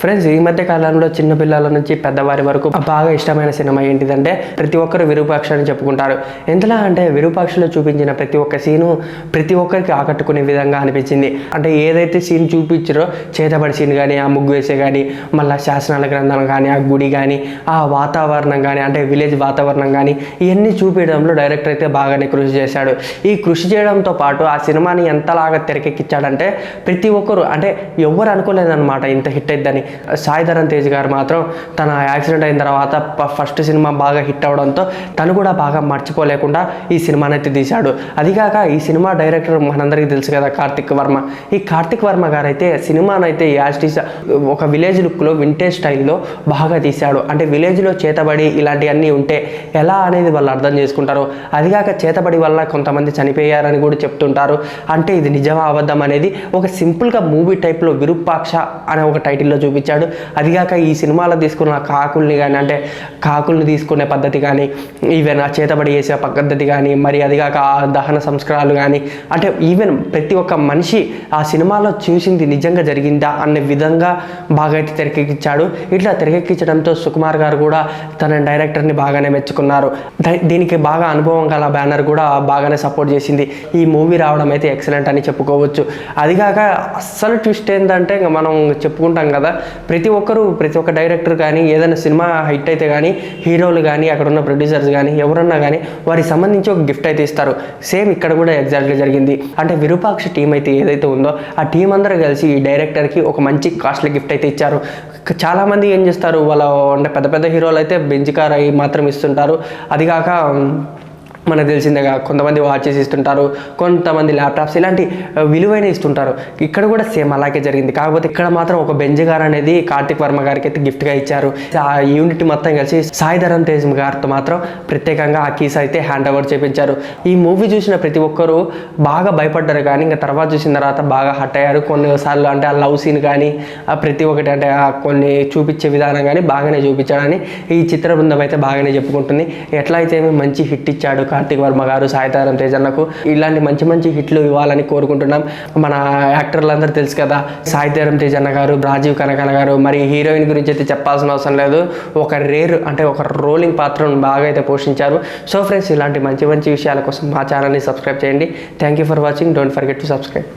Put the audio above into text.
Friends ఈ మధ్య కాలంలో చిన్న పిల్లల నుంచి పెద్దవారి వరకు బాగా ఇష్టమైన సినిమా ఏంటిదంటే ప్రతి ఒక్కరు విరూపాక్ష అని చెప్పుకుంటారు. ఎంతలా అంటే విరూపాక్షలో చూపించిన ప్రతి ఒక్క సీను ప్రతి ఒక్కరికి ఆకట్టుకునే విధంగా అనిపించింది. అంటే ఏదైతే సీన్ చూపించారో చేతబడి సీన్ కానీ ఆ ముగ్గు వేసే కానీ మళ్ళీ శాసనాల గ్రంథం కానీ ఆ గుడి కానీ ఆ వాతావరణం కానీ అంటే విలేజ్ వాతావరణం కానీ ఇవన్నీ చూపించడంలో డైరెక్టర్ అయితే బాగానే కృషి చేశాడు. ఈ కృషి చేయడంతో పాటు ఆ సినిమాని ఎంతలాగా తెరకెక్కించాడంటే ప్రతి ఒక్కరు అంటే ఎవరు అనుకోలేదన్నమాట ఇంత హిట్ అయిద్దని. సాయి తేజ్ గారు మాత్రం తన యాక్సిడెంట్ అయిన తర్వాత ఫస్ట్ సినిమా బాగా హిట్ అవడంతో తను కూడా బాగా మర్చిపోలేకుండా ఈ సినిమాని అయితే తీశాడు. అదిగాక ఈ సినిమా డైరెక్టర్ మనందరికీ తెలుసు కదా కార్తిక్ వర్మ. ఈ కార్తిక్ వర్మ గారైతే సినిమానైతే యాస్టీస్ ఒక విలేజ్ లుక్లో వింటేజ్ స్టైల్లో బాగా తీశాడు. అంటే విలేజ్లో చేతబడి ఇలాంటివన్నీ ఉంటే ఎలా అనేది వాళ్ళు అర్థం చేసుకుంటారు. అదిగాక చేతబడి వల్ల కొంతమంది చనిపోయారని కూడా చెప్తుంటారు. అంటే ఇది నిజమా అబద్ధం అనేది ఒక సింపుల్గా మూవీ టైప్లో విరూపాక్ష అనే ఒక టైటిల్లో చూపి చూపించాడు. అదిగాక ఈ సినిమాలో తీసుకున్న కాకుల్ని కానీ అంటే కాకుల్ని తీసుకునే పద్ధతి కానీ ఈవెన్ ఆ చేతబడి చేసే పద్ధతి కానీ మరి అదిగాక ఆ దహన సంస్కారాలు కానీ అంటే ఈవెన్ ప్రతి ఒక్క మనిషి ఆ సినిమాలో చూసింది నిజంగా జరిగిందా అనే విధంగా బాగా అయితే తెరకెక్కించాడు. ఇట్లా తెరకెక్కించడంతో సుకుమార్ గారు కూడా తన డైరెక్టర్ని బాగానే మెచ్చుకున్నారు. దీనికి బాగా అనుభవం గల బ్యానర్ కూడా బాగానే సపోర్ట్ చేసింది. ఈ మూవీ రావడం అయితే ఎక్సలెంట్ అని చెప్పుకోవచ్చు. అదిగాక అస్సలు ట్విస్ట్ ఏంటంటే ఇంకా మనం చెప్పుకుంటాం కదా ప్రతి ఒక్కరు ప్రతి ఒక్క డైరెక్టర్ కానీ ఏదైనా సినిమా హిట్ అయితే కానీ హీరోలు కానీ అక్కడ ఉన్న ప్రొడ్యూసర్స్ కానీ ఎవరన్నా కానీ వారికి సంబంధించి ఒక గిఫ్ట్ అయితే ఇస్తారు. సేమ్ ఇక్కడ కూడా ఎగ్జాక్ట్గా జరిగింది. అంటే విరూపాక్ష టీం అయితే ఏదైతే ఉందో ఆ టీం అందరూ కలిసి ఈ డైరెక్టర్కి ఒక మంచి కాస్ట్లీ గిఫ్ట్ అయితే ఇచ్చారు. చాలామంది ఏం చేస్తారు? వాళ్ళ అంటే పెద్ద పెద్ద హీరోలు అయితే బెంచ్ కార్ అవి మాత్రం ఇస్తుంటారు. అదిగాక మనకు తెలిసిందేగా కొంతమంది వాచెస్ ఇస్తుంటారు కొంతమంది ల్యాప్టాప్స్ ఇలాంటి విలువైన ఇస్తుంటారు. ఇక్కడ కూడా సేమ్ అలాగే జరిగింది. కాకపోతే ఇక్కడ మాత్రం ఒక బెంజ్ గారు అనేది కార్తిక్ వర్మ గారికి అయితే గిఫ్ట్గా ఇచ్చారు. ఆ యూనిట్ మొత్తం కలిసి సాయి ధరమ్ తేజ్ గారితో మాత్రం ప్రత్యేకంగా ఆ కీస్ అయితే హ్యాండ్ ఓవర్ చేపించారు. ఈ మూవీ చూసిన ప్రతి ఒక్కరూ బాగా భయపడ్డారు కానీ ఇంకా తర్వాత చూసిన తర్వాత బాగా హట్ అయ్యారు. కొన్నిసార్లు అంటే ఆ లవ్ సీన్ కానీ ఆ ప్రతి ఒక్కటి అంటే ఆ కొన్ని చూపించే విధానం కానీ బాగానే చూపించాడని ఈ చిత్ర బృందం అయితే బాగానే చెప్పుకుంటుంది. ఎట్లా అయితే మంచి హిట్ ఇచ్చాడు కార్తిక్ వర్మ గారు సాయితారం తేజన్నకు ఇలాంటి మంచి మంచి హిట్లు ఇవ్వాలని కోరుకుంటున్నాం. మన యాక్టర్లందరూ తెలుసు కదా సాయితారం తేజన్న గారు రాజీవ్ కనకన గారు మరి హీరోయిన్ గురించి అయితే చెప్పాల్సిన అవసరం లేదు. ఒక రేర్ అంటే ఒక రోలింగ్ పాత్రను బాగా అయితే పోషించారు. సో ఫ్రెండ్స్ ఇలాంటి మంచి మంచి విషయాల కోసం మా ఛానల్ని సబ్స్క్రైబ్ చేయండి. Thank you for watching. Don't forget to subscribe.